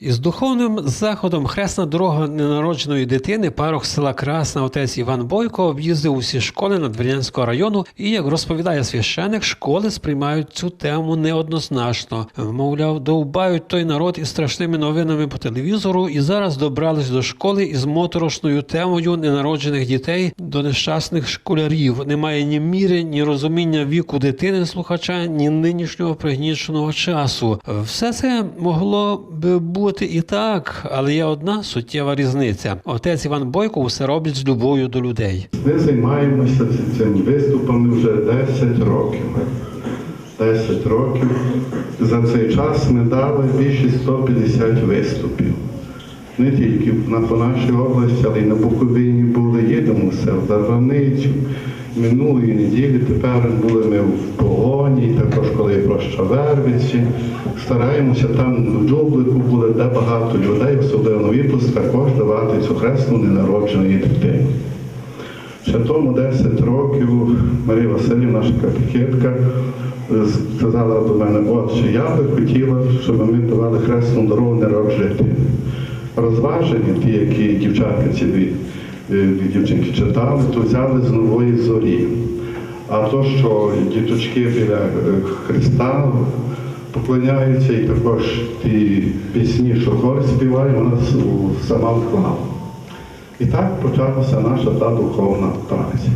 Із духовним заходом хресна дорога ненародженої дитини парох села Красна отець Іван Бойко об'їздив усі школи Надвірнянського району. І як розповідає священик, школи сприймають цю тему неоднозначно. Мовляв, довбають той народ із страшними новинами по телевізору, і зараз добрались до школи із моторошною темою ненароджених дітей до нещасних школярів. Немає ні міри, ні розуміння віку дитини слухача, ні нинішнього пригніченого часу. Все це могло би бути і так, але є одна суттєва різниця. Отець Іван Бойко усе робить з любов'ю до людей. Ми займаємося цим виступами вже 10 років. 10 років. За цей час ми дали більше 150 виступів. Не тільки по нашій області, але й на Буковині були, їдемо все в Зарваницю. Минулої неділі тепер були ми в погоні, також коли проща Вервиці. Стараємося там в Джублику були, де багато людей, особливо випуск, також давати цю хресну ненародженої дитини. Ще тому 10 років Марія Васильівна, наша катехетка, сказала до мене, отче, я би хотіла, щоб ми давали хресну дорогу не нероджити. Розваження, ті, які дівчатки ці дві е, дівчинки читали, то взяли з нової зорі. А то, що діточки біля е, Христа поклоняються, і також ті пісні, що хор співає, вона сама вклала. І так почалася наша та духовна праця.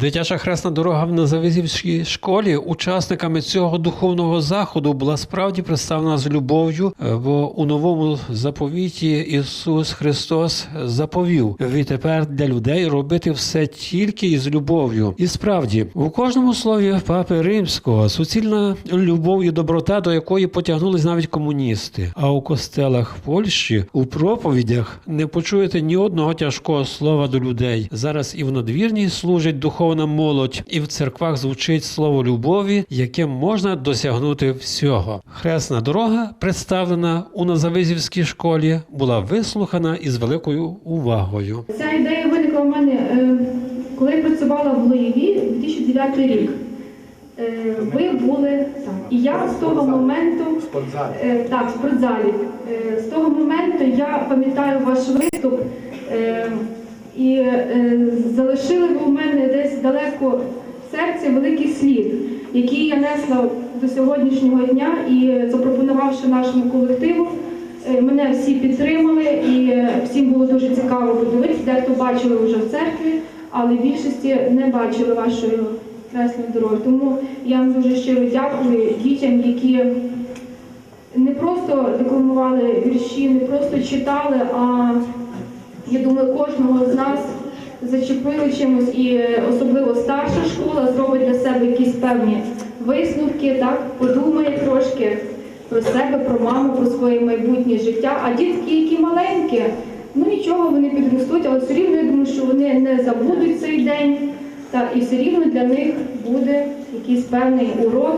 Дитяча хресна дорога в Назавизівській школі учасниками цього духовного заходу була справді представлена з любов'ю, е, бо у новому заповіті Ісус Христос заповів відтепер для людей робити все тільки із любов'ю. І справді у кожному слові папи римського суцільна любов і доброта, до якої потягнулись навіть комуністи. А у костелах Польщі у проповідях не почуєте ні одного тяжкого слова до людей. Зараз і в надвірній служить духовна молодь, і в церквах звучить слово любові, яким можна досягнути всього. Хресна дорога, представлена у Назавизівській школі, була вислухана із великою увагою. Ця ідея виникла в мене, е, коли я працювала в Лоєві 2009 рік. Е, Ви були там. І я з того моменту е, так, в спортзалі. З того моменту я пам'ятаю ваш виступ. І е, залишили ви у мене десь далеко в серці великий слід, який я несла до сьогоднішнього дня і запропонувавши нашому колективу. Е, Мене всі підтримали і е, всім було дуже цікаво подивитися. Дехто бачили вже в церкві, але в більшості не бачили вашої хресної дороги. Тому я вам дуже щиро дякую дітям, які не просто декламували вірші, не просто читали, а я думаю, кожного з нас зачепили чимось, і е, особливо старша школа зробить для себе якісь певні висновки, так подумає трошки про себе, про маму, про своє майбутнє життя. А дітки, які маленькі, ну нічого, вони підростуть, але все рівно я думаю, що вони не забудуть цей день, та і все рівно для них буде якийсь певний урок.